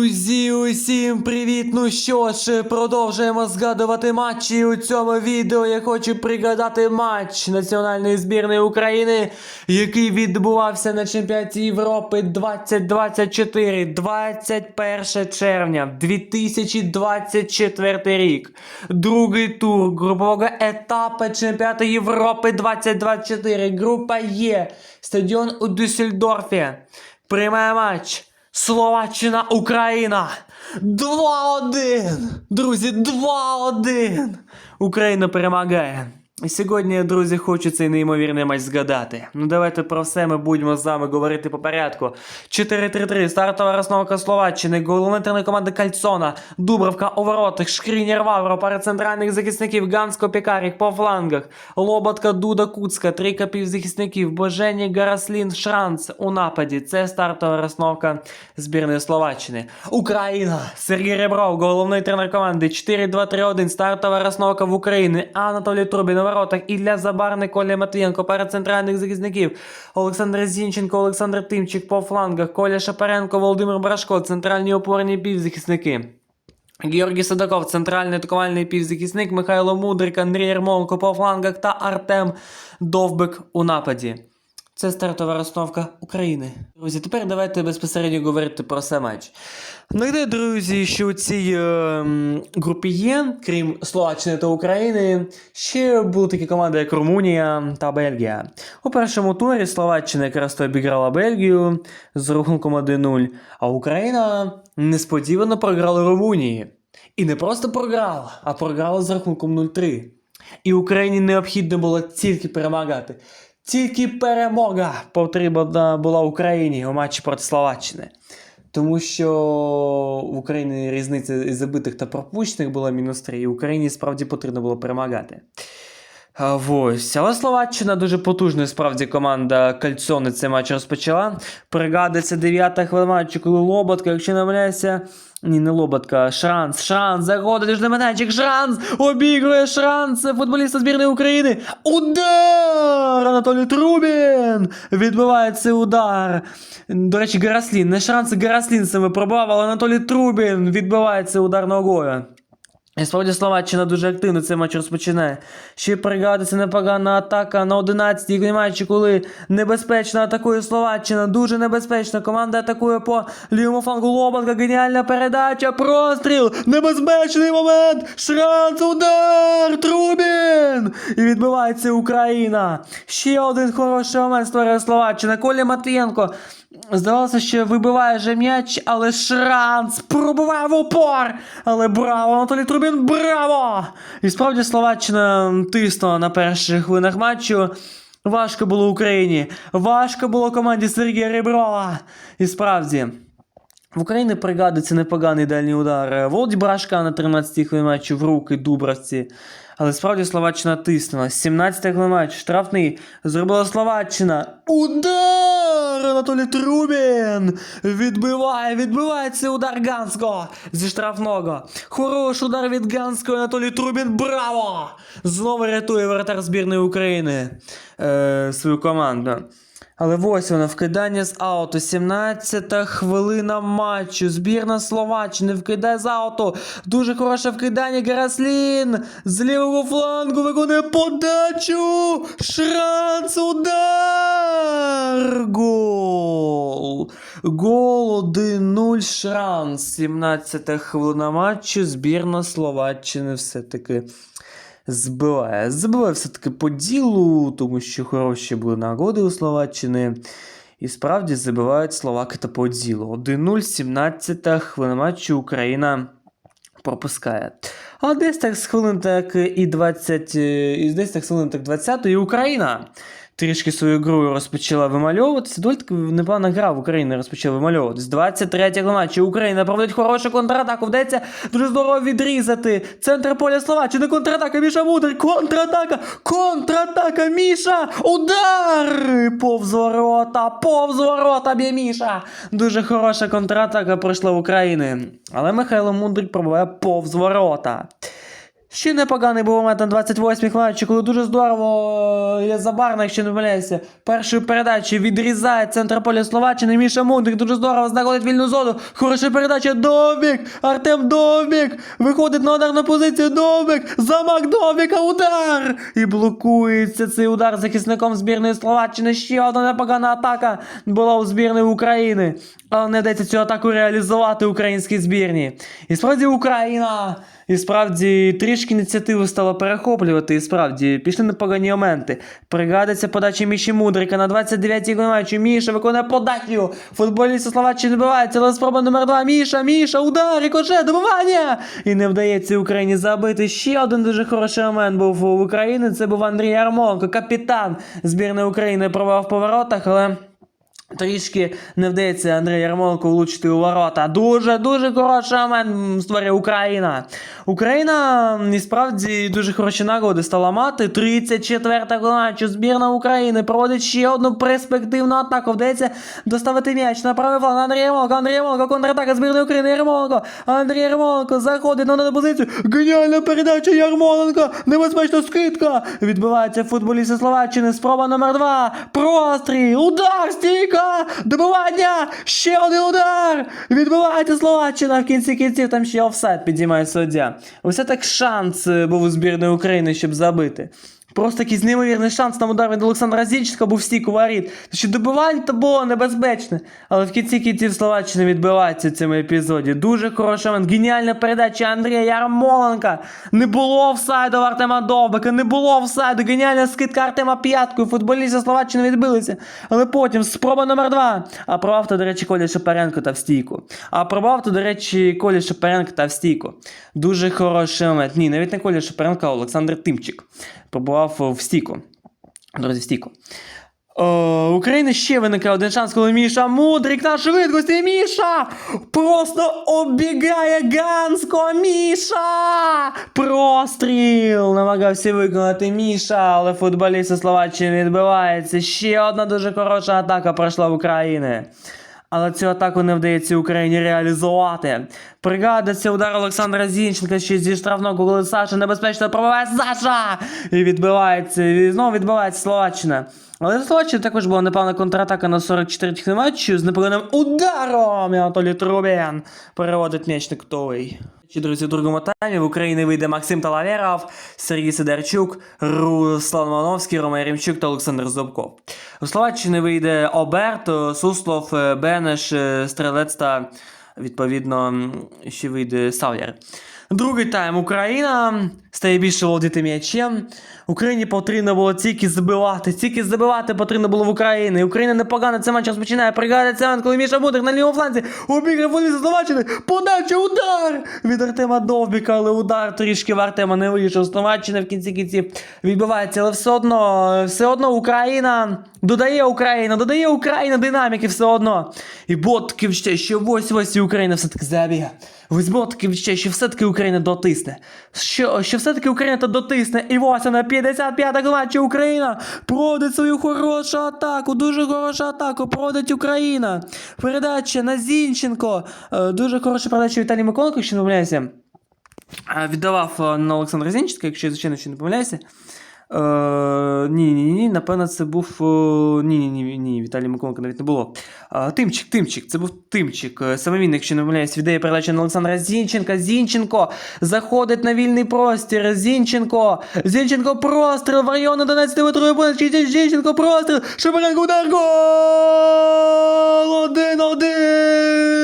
Друзі, усім привіт! Ну що ж, продовжуємо згадувати матчі. У цьому відео я хочу пригадати матч національної збірної України, який відбувався на чемпіонаті Європи 2024, 21 червня 2024 рік. Другий тур групового етапу чемпіонату Європи 2024. Група Є. Стадіон у Дюссельдорфі. Приймає матч. Словаччина, Україна. 2-1. Друзі, 2-1. Україна перемагає. Сьогодні, друзі, хочу цей неймовірний матч згадати. Ну давайте про все ми будемо з вами говорити по порядку. 4-3-3, стартова розновка Словаччини, головний тренер команди Кальцона, Дубровка у воротах, Шкрінєр Вавро, пара центральних захисників, Ганско Пікарік по флангах, Лоботка, Дуда Куцка, трійка півзахисників, Божені, Гараслін, Шранц у нападі. Це стартова розновка збірної Словаччини. Україна! Сергій Ребров, головний тренер команди. 4-2-3-1, стартова розновка в Україні. Анатолій Трубін воротах. Ілля Забарник, Коля Матвієнко, перед центральних захисників. Олександр Зінченко, Олександр Тимчик по флангах. Коля Шапаренко, Володимир Брашко, центральні опорні півзахисники. Георгій Садаков, центральний атакувальний півзахисник, Михайло Мудрик, Андрій Ярмоленко по флангах та Артем Довбик у нападі. Це стартова розстановка України. Друзі, тепер давайте безпосередньо говорити про сам матч. Нагадаю, друзі, що у цій е, групі є, крім Словаччини та України, ще були такі команди, як Румунія та Бельгія. У першому турі Словаччина якраз то обіграла Бельгію з рахунком 1-0, а Україна несподівано програла Румунії. І не просто програла, а програла з рахунком 0-3. І Україні необхідно було тільки перемагати. Тільки перемога потрібна була Україні у матчі проти Словаччини. Тому що в Україні різниця із забитих та пропущених була мінус 3, і Україні справді потрібно було перемагати. Ось. Але Словаччина дуже потужна, справді команда Кальцони цей матч розпочала. Пригадується 9 хвилина матчу, коли Лоботка, якщо не помиляюся, ні, не Лоботка, Шранц, Шранц, заходить на майданчик, Шранц, обігрує Шранц, футболіста збірної України. Удар! Анатолій Трубін! Відбиває цей удар. До речі, Гараслін, не Шранц, а Гараслін саме пробував, але Анатолій Трубін відбиває цей удар ногою. І справді Словаччина дуже активно цей матч розпочинає. Ще пригадується непогана атака на 11-й матчі, коли небезпечно атакує Словаччина. Дуже небезпечно. Команда атакує по лівому флангу Лобанка. Геніальна передача. Простріл. Небезпечний момент. Шранц, удар. Трубін. І відбивається Україна. Ще один хороший момент створює Словаччина. Коля Матвієнко. Здавалося, що вибиває же м'яч, але Шранц пробиває в упор. Але браво, Анатолій Трубін, браво! І справді Словаччина тиснула на перших хвилинах матчу. Важко було Україні. Важко було команді Сергія Реброва. І справді. В Україні пригадується непоганий дальній удар Володі Брашка на 13-й хвилині матчу в руки Дубравці. Але справді Словаччина тиснула. 17-й хвилин матч, штрафний. Зробила Словаччина. Удар! Анатолій Трубін! Відбиває, відбиває цей удар Ганського зі штрафного. Хороший удар від Ганського Анатолій Трубін. Браво! Знову рятує воротар збірної України е, свою команду. Але ось воно вкидання з ауту. 17-та хвилина матчу. Збірна Словаччини вкидає з ауту. Дуже хороше вкидання. Гараслін з лівого флангу виконує подачу. Шранц удар. Гол. Гол 1-0 Шранц. 17-та хвилина матчу. Збірна Словаччини все-таки збиває. Збиває все-таки по ділу, тому що хороші були нагоди у Словаччини. І справді забивають словаки та по ділу. 1-0, 17 хвилина матчу Україна пропускає. А десь так з хвилин так і 20, е, і десь так з хвилин так 20 і Україна трішки свою гру розпочала вимальовуватися. Доволі таки непогана гра в Україні розпочала вимальовуватись. 23-го матчі Україна проводить хорошу контратаку. Вдається дуже здорово відрізати. Центр поля Словаччини. Контратака Міша Мудрик. Контратака. Контратака Міша. Удар! Повз ворота. Повз ворота б'є Міша. Дуже хороша контратака пройшла в Україні. Але Михайло Мудрик пробуває повз ворота. Ще непоганий був момент на 28-й матчі, коли дуже здорово е, Забарна, якщо не помиляюся, першої передачі відрізає центр поля Словаччини. Міша Мундрик дуже здорово знаходить вільну зону. Хороша передача. Довбік! Артем Довбік! Виходить на ударну позицію. Довбік! Замах Довбіка! Удар! І блокується цей удар захисником збірної Словаччини. Ще одна непогана атака була у збірної України. Але не вдається цю атаку реалізувати українській збірні. І справді Україна. І справді трішки ініціативу стало перехоплювати. І справді пішли непогані моменти. Пригадується подача Міші Мудрика на 29-й матчі. Міша виконує подачу. Футболісти Словаччини добиваються, але спроба номер 2. Міша, Міша, удар, рикошет, добивання! І не вдається Україні забити. Ще один дуже хороший момент був у України. Це був Андрій Ярмоленко, капітан збірної України пробував в поворотах, але. Трішки не вдається Андрій Ярмоленко влучити у ворота. Дуже дуже хороший момент створює Україна. Україна і справді дуже хороші нагоди стала мати. 34-та матчу збірна України проводить ще одну перспективну атаку. Вдається доставити м'яч на правий фланг. Андрій Ярмоленко, Андрій Ярмоленко, контратака збірної України. Ярмоленко, Андрій Ярмоленко заходить на надану позицію. Геніальна передача Ярмоленко. Небезпечна скидка. Відбивається футболісти Словаччини. Спроба номер 2. Простріл. Удар стійка. Добивання. Ще один удар. Відбивається Словаччина. В кінці кінців там ще офсайд підіймає суддя. Ось так шанс е, був у збірної України, щоб забити. Просто якийсь неймовірний шанс там удар від Олександра Зінченка був стійку воріт. Що добивання то було небезпечне. Але в кінці кінців Словаччина відбивається в цьому епізоді. Дуже хороша момент. Геніальна передача Андрія Ярмоленка. Не було офсайду в Артема Довбика, не було офсайду. Геніальна скидка Артема П'яткою. Футболісти Словаччини відбилися. Але потім спроба номер два. А пробав то, до речі, Коля Шапаренко та в стійку. А пробав то, до речі, Коля Шапаренко та в стійку. Дуже хороший момент. Ні, навіть не Коля Шапаренко, а Олександр Тимчик. Пробував в стійку. Друзі, в стійку. О, у України ще виникає один шанс, коли Міша Мудрик на швидкості. Міша просто оббігає Ганського. Міша! Простріл! Намагався виконати Міша, але футболісти Словаччини відбивається. Ще одна дуже хороша атака пройшла в Україні. Але цю атаку не вдається Україні реалізувати. Пригадується удар Олександра Зінченка ще зі штрафного, коли Саша небезпечно пробиває Саша! І відбивається, і знову відбивається Словаччина. Але Словаччина також була непевна контратака на 44-й матчі з непоганим ударом. І Анатолій Трубін переводить м'яч на. Ще, друзі, в другому таймі в Україні вийде Максим Талаверов, Сергій Сидорчук, Руслан Мановський, Рома Ремчук та Олександр Зубков. У Словаччини вийде Оберт, Суслов, Бенеш, Стрелець та, відповідно, ще вийде Сав'яр. Другий тайм Україна стає більше володіти м'ячем. Україні потрібно було тільки забивати, тільки забивати потрібно було в Україні. Україна непогано це матч розпочинає. Пригадає це, коли Міша Мудрик на лівому фланзі обіграв волі Словаччини. Подача удар! Від Артема Довбіка, але удар трішки в Артема не вийшов. Словаччина в кінці кінці відбивається, але все одно, все одно Україна додає Україна, додає Україна динаміки все одно. І Ботківч ще ось ось Україна все-таки забігає. Ось Ботківч ще все-таки Україна дотисне. Що, що все-таки Україна дотисне. І ось вона 5 55-та команда Україна проводить свою хорошу атаку. Дуже хорошу атаку. Проводить Україна. Передача на Зінченко. Е, дуже хороша передача Віталій Миколенко, якщо не помиляюся. Е, віддавав е, на Олександра Зінченка, якщо звичайно ще не помиляюся. Ні, ні, ні, напевно, це був. ні, ні, ні, ні, Віталій Миколенко навіть не було. Е, Тимчик, Тимчик, це був Тимчик. Е, Саме він, якщо не помиляюсь, віддає передачу на Олександра Зінченка. Зінченко заходить на вільний простір. Зінченко. Зінченко простріл. В район 11 метрової позиції. Зінченко простріл. Шепаренко удар. Гол! Один-один!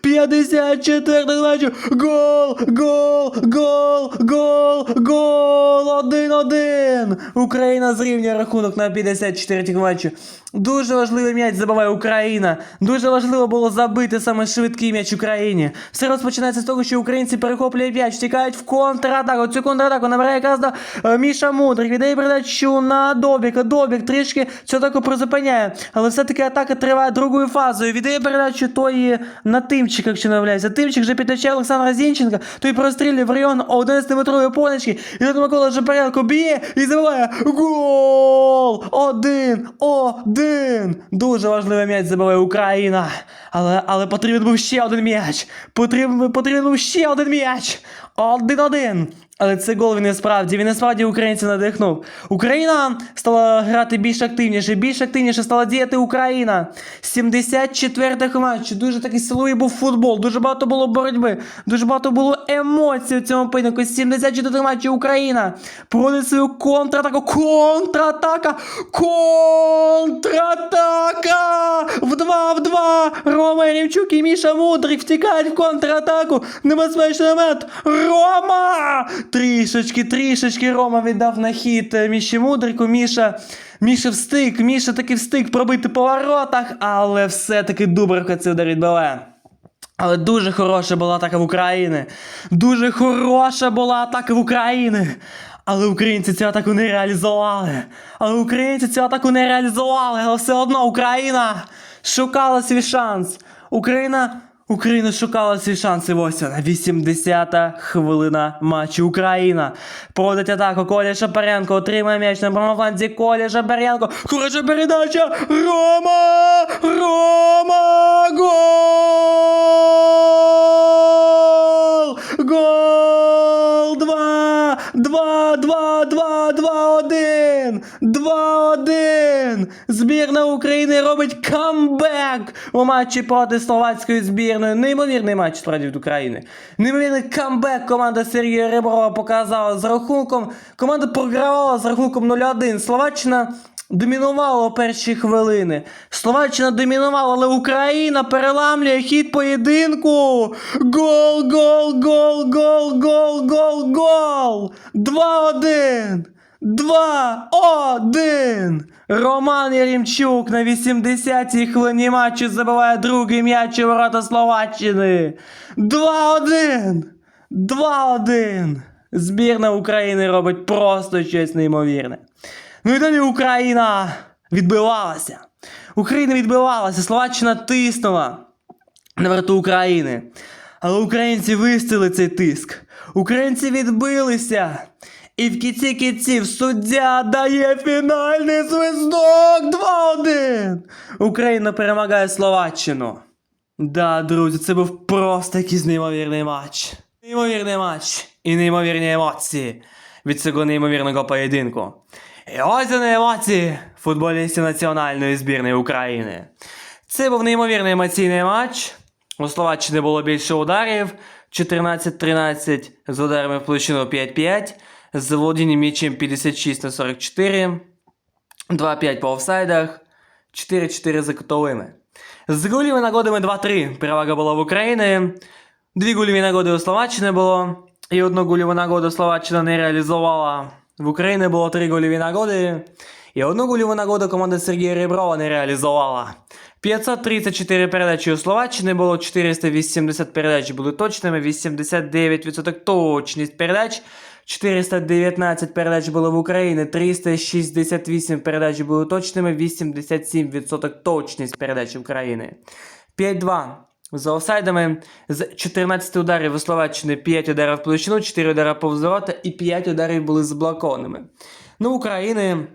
54 матчу. Гол! Гол! Гол! Гол! Гол! Один-один! Україна зрівнює рахунок на 54 матчу. Дуже важливий м'яч забиває Україна. Дуже важливо було забити саме швидкий м'яч Україні. Все розпочинається з того, що українці перехоплюють м'яч, втікають в контратаку. Цю контратаку набирає якраз до е, Міша Мудрик. Віддає передачу на Добіка. Добік трішки цю атаку призупиняє. Але все-таки атака триває другою фазою. Віддає передачу тої на Тимчика, якщо не. Тимчик вже підтече Олександра Зінченка. Той прострілює в район 11-метрової поночки. І тут Микола Жапаренко б'є і забиває гол! Один! Один! Дуже важливий м'яч забиває Україна. Але, але потрібен був ще один м'яч. Потрібен, потрібен був ще один м'яч. 1-1. Але цей гол він не справді, він не справді українців надихнув. Україна стала грати більш активніше, більш активніше стала діяти Україна. 74-х матч. Дуже такий силовий був футбол, дуже багато було боротьби, дуже багато було емоцій у цьому поєдинку. 74-х матчі Україна проводить свою контратаку. Контратака! Контратака! В два в два! Рома Ремчук і Міша Мудрик втікають в контратаку. Небезпечний момент. Рома! Трішечки, трішечки Рома віддав на хід е, Міші Мудрику. Міша. Міша встиг, Міша таки встиг пробити по воротах, але все-таки Дубровка цей удар відбиває. Але дуже хороша була атака в Україні. Дуже хороша була атака в Україні. Але українці цю атаку не реалізували. Але українці цю атаку не реалізували. Але все одно Україна шукала свій шанс. Україна. Україна шукала свій шанс і ось вона, 80-та хвилина матчу. Україна проводить атаку. Коля Шапаренко отримає м'яч на фланзі. Коля Шапаренко. Хороша передача. Рома! Рома! Гол! Гол! Два! Два! Два! Два! Один! Два! Один! Збірна України робить камбек у матчі проти словацької збірної. Неймовірний матч справді від України. Неймовірний камбек команда Сергія Реброва показала з рахунком. Команда програвала з рахунком 0-1. Словаччина домінувала перші хвилини. Словаччина домінувала, але Україна переламлює хід поєдинку. Гол, гол, гол, гол, гол, гол, гол. 2-1. 2-1. Роман Яремчук на 80-й хвилині матчу забиває другий м'яч у ворота Словаччини. 2-1. 2-1. Збірна України робить просто щось неймовірне. Ну і далі Україна відбивалася. Україна відбивалася, Словаччина тиснула на врату України. Але українці вистили цей тиск. Українці відбилися. І в кінці кінців суддя дає фінальний свисток 2-1. Україна перемагає Словаччину. Да, друзі, це був просто якийсь неймовірний матч. Неймовірний матч і неймовірні емоції від цього неймовірного поєдинку. І ось вони емоції футболістів національної збірної України. Це був неймовірний емоційний матч. У Словаччини було більше ударів. 14-13 з ударами в площину 5-5. З володінням м'ячем 56 на 44. 2-5 по офсайдах. 4-4 за кутовими. З гольовими нагодами 2-3 перевага була в Україні. Дві гольові нагоди у Словаччини було. І одну гольову нагоду Словаччина не реалізувала. В Україні було три гольові нагоди. І одну гольову нагоду команда Сергія Реброва не реалізувала. 534 передачі у Словаччини було, 480 передач були точними, 89% точність передач. 419 передач було в Україні, 368 передач були точними, 87% точність передач України. 5-2 за офсайдами. З 14 ударів у Словаччини 5 ударів в площину, 4 удари повз ворота і 5 ударів були заблокованими. Ну, України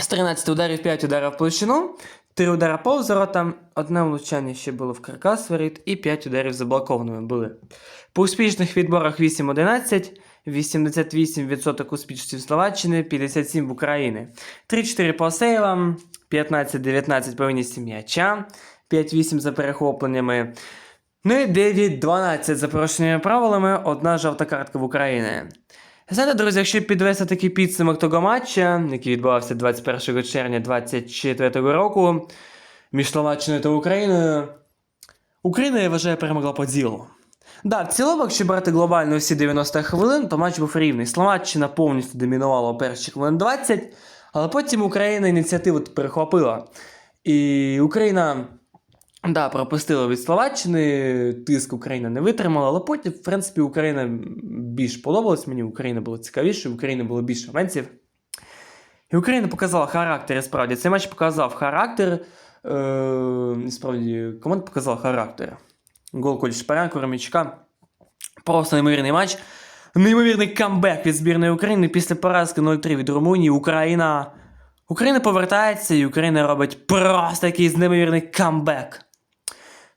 з 13 ударів 5 ударів в площину, 3 удари повз ворота, одне влучання ще було в каркас воріт і 5 ударів заблокованими були. По успішних відборах 8-11, 88% успішності Словаччини, 57% в Україні. 3-4 по сейвам, 15-19 по виністі м'яча, 5-8 за перехопленнями. Ну і 9-12 за порушеними правилами, одна жовта картка в Україні. Знаєте, друзі, якщо підвести такий підсумок того матча, який відбувався 21 червня 2024 року між Словаччиною та Україною, Україна, я вважаю, перемогла по ділу. Да, в цілому, якщо брати глобально всі 90 хвилин, то матч був рівний. Словаччина повністю домінувала перші хвилин 20, але потім Україна ініціативу перехопила. І Україна да, пропустила від Словаччини, тиск Україна не витримала, але потім, в принципі, Україна більш подобалась мені, Україна була цікавіше, в Україні було більше моментів. І Україна показала характер, і справді. Цей матч показав характер. Е, справді, команда показала характер. Гол Колі Шпаренко, Ромічка. Просто неймовірний матч. Неймовірний камбек від збірної України після поразки 0-3 від Румунії. Україна. Україна повертається і Україна робить просто якийсь неймовірний камбек.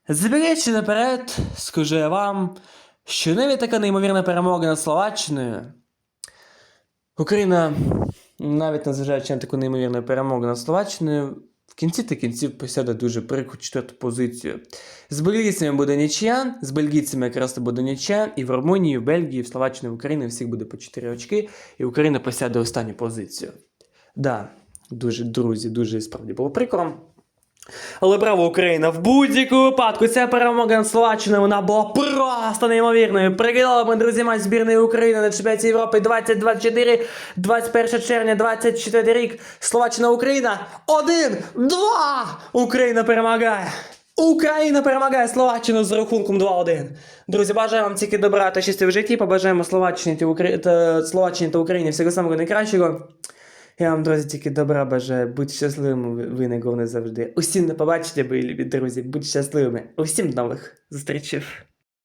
Забігаючи наперед, скажу я вам, що навіть така неймовірна перемога над Словаччиною. Україна, навіть незважаючи на таку неймовірну перемогу над Словаччиною, в кінці та кінців посяде дуже прикру четверту позицію. З бельгійцями буде нічия, з бельгійцями якраз буде нічия, і в Румунії, в Бельгії, в Словаччині, в Україні всіх буде по 4 очки, і Україна посяде останню позицію. Да, дуже, друзі, дуже справді було прикро. Але браво Україна! В будь-якому випадку ця перемога над Словаччиною вона була просто неймовірною. Прикидали ми, друзі, матч збірної України на чемпіонаті Європи 2024, 21 червня, 24 рік. Словаччина Україна. Один, два! Україна перемагає! Україна перемагає Словаччину з рахунком 2-1. Друзі, бажаю вам тільки добра та щастя в житті. Побажаємо. Словаччині та Україні всього самого найкращого. Я вам, друзі, тільки добра бажаю. Будь щасливими, ви- не найголовне завжди. Усім не побачите, мої любі друзі. будь щасливими. Усім нових зустрічей.